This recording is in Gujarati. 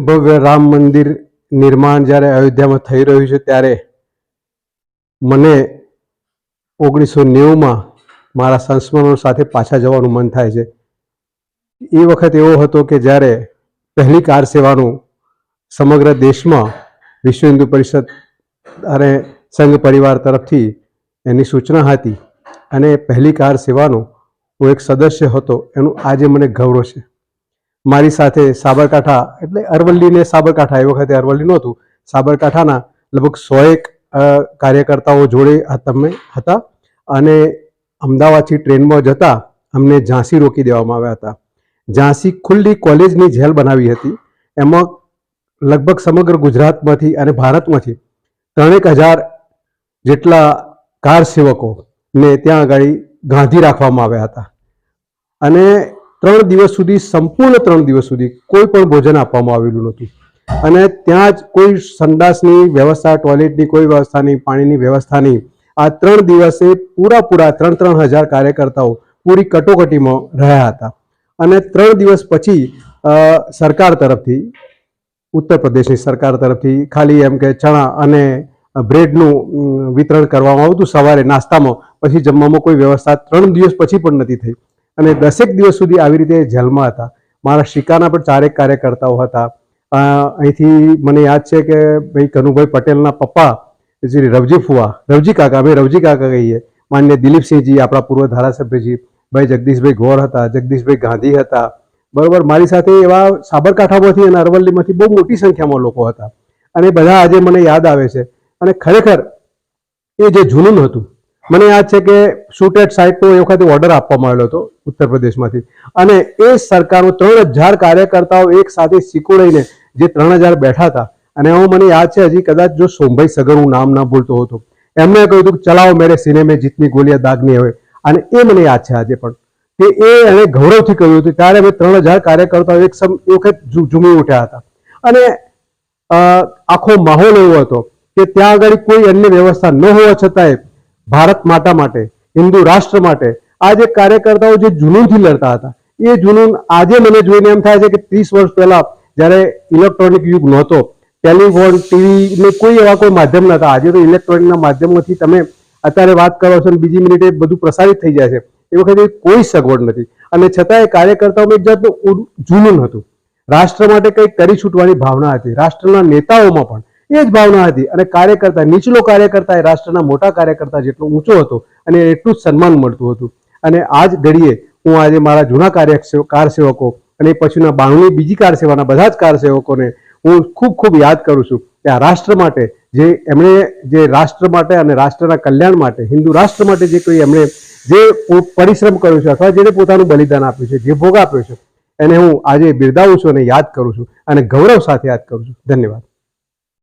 ભવ્ય રામ મંદિર નિર્માણ જ્યારે અયોધ્યામાં થઈ રહ્યું છે ત્યારે મને ઓગણીસો નેવુંમાં મારા સંસ્મરણો સાથે પાછા જવાનું મન થાય છે. એ વખત એવો હતો કે જ્યારે પહેલી કાર સેવાનું સમગ્ર દેશમાં વિશ્વ હિન્દુ પરિષદ અને સંઘ પરિવાર તરફથી એની સૂચના હતી અને પહેલી કાર સેવાનો હું એક સદસ્ય હતો એનું આજે મને ગૌરવ છે. મારી સાથે સાબરકાંઠા, એટલે અરવલ્લી ને સાબરકાંઠા એ વખતે અરવલ્લી નહોતું. સાબરકાંઠાના લગભગ સોએક એક કાર્યકર્તાઓ જોડે તમે હતા અને અમદાવાદથી ટ્રેનમાં જતા અમને ઝાંસી રોકી દેવામાં આવ્યા હતા. ઝાંસી ખુલ્લી કોલેજની જેલ બનાવી હતી. એમાં લગભગ સમગ્ર ગુજરાતમાંથી અને ભારતમાંથી ત્રણેક હજાર જેટલા કાર સેવકોને ત્યાં આગળ ગાંધી રાખવામાં આવ્યા હતા. અને ત્રણ દિવસ સુધી, સંપૂર્ણ ત્રણ દિવસ સુધી કોઈ પણ ભોજન આપવામાં આવેલું નહોતું. અને ત્યાં જ કોઈ સંડાસની વ્યવસ્થા, ટોયલેટની કોઈ વ્યવસ્થા નહીં, પાણીની વ્યવસ્થા નહીં. આ ત્રણ દિવસે પૂરા પૂરા ત્રણ ત્રણ હજાર કાર્યકર્તાઓ પૂરી કટોકટીમાં રહ્યા હતા. અને ત્રણ દિવસ પછી સરકાર તરફથી, ઉત્તર પ્રદેશની સરકાર તરફથી ખાલી એમ કે ચણા અને બ્રેડનું વિતરણ કરવામાં આવતું. સવારે નાસ્તામાં, પછી જમવામાં કોઈ વ્યવસ્થા ત્રણ દિવસ પછી પણ નથી થઈ. અને દસેક દિવસ સુધી આવી રીતે જેલમાં હતા. મારા શિકાના પણ ચારેક કાર્યકર્તાઓ હતા. અહીંથી મને યાદ છે કે ભાઈ કનુભાઈ પટેલના પપ્પા શ્રી રવજી ફુવા, રવજી કાકા, અમે રવજી કાકા કહીએ. માન્ય દિલીપસિંહજી, આપણા પૂર્વ ધારાસભ્યજી, ભાઈ જગદીશભાઈ ગોર હતા, જગદીશભાઈ ગાંધી હતા. બરોબર, મારી સાથે એવા સાબરકાંઠામાંથી અને અરવલ્લીમાંથી બહુ મોટી સંખ્યામાં લોકો હતા. અને બધા આજે મને યાદ આવે છે. અને ખરેખર એ જે જુનૂન હતું મને યાદ છે કે શૂટ એટ સાઇટનો એ વખતે ઓર્ડર આપવામાં આવેલો હતો ઉત્તર પ્રદેશમાંથી. અને એ સરકારનો ત્રણ હજાર કાર્યકર્તાઓ એક સાથે સિકોડાઈને જે ત્રણ હજાર બેઠા હતા. અને હું મને યાદ છે, હજી કદાચ જો સોમભાઈ સગર હું નામ ના ભૂલતો હતો. એમણે કહ્યું હતું કે ચલાવો મેરે સિનેમે જીતની ગોલિયા દાગની હવે. અને એ મને યાદ છે આજે પણ. કે એ એણે ગૌરવથી કહ્યું હતું. ત્યારે અમે ત્રણ હજાર કાર્યકર્તાઓ એક સમ એ વખત ઝૂમી ઉઠ્યા હતા. અને આખો માહોલ એવો હતો કે ત્યાં આગળ કોઈ અન્ય વ્યવસ્થા ન હોવા છતાંય ભારત માતા માટે, હિન્દુ રાષ્ટ્ર માટે, આ જે કાર્યકર્તાઓ જે જુનૂનથી લડતા હતા, એ જુનૂન આજે મને જોઈને એમ થાય છે કે ત્રીસ વર્ષ પહેલા જ્યારે ઇલેક્ટ્રોનિક યુગ નહોતો, ટેલિફોન ટીવી ને કોઈ એવા કોઈ માધ્યમ નહોતા. આજે તો ઇલેક્ટ્રોનિકના માધ્યમોથી તમે અત્યારે વાત કરો છો અને બીજી મિનિટે બધું પ્રસારિત થઈ જાય છે. એ વખતે કોઈ સગવડ નથી. અને છતાંય કાર્યકર્તાઓમાં એક જાતનું જુનૂન હતું. રાષ્ટ્ર માટે કંઈક કરી છૂટવાની ભાવના હતી. રાષ્ટ્રના નેતાઓમાં પણ એ જ ભાવના હતી. અને કાર્યકર્તા, નીચલો કાર્યકર્તા એ રાષ્ટ્રના મોટા કાર્યકર્તા જેટલો ઊંચો હતો અને એટલું જ સન્માન મળતું હતું. અને આ જ ઘડીએ હું આજે મારા જૂના કાર્ય કાર સેવકો અને પછીના બાણુની બીજી કાર સેવાના બધા જ કાર સેવકોને હું ખૂબ ખૂબ યાદ કરું છું કે આ રાષ્ટ્ર માટે જે એમણે જે રાષ્ટ્ર માટે અને રાષ્ટ્રના કલ્યાણ માટે, હિન્દુ રાષ્ટ્ર માટે જે કોઈ એમણે જે પરિશ્રમ કર્યો છે અથવા જેને પોતાનું બલિદાન આપ્યું છે, જે ભોગ આપ્યો છે, એને હું આજે બિરદાવું છું અને યાદ કરું છું અને ગૌરવ સાથે યાદ કરું છું. ધન્યવાદ.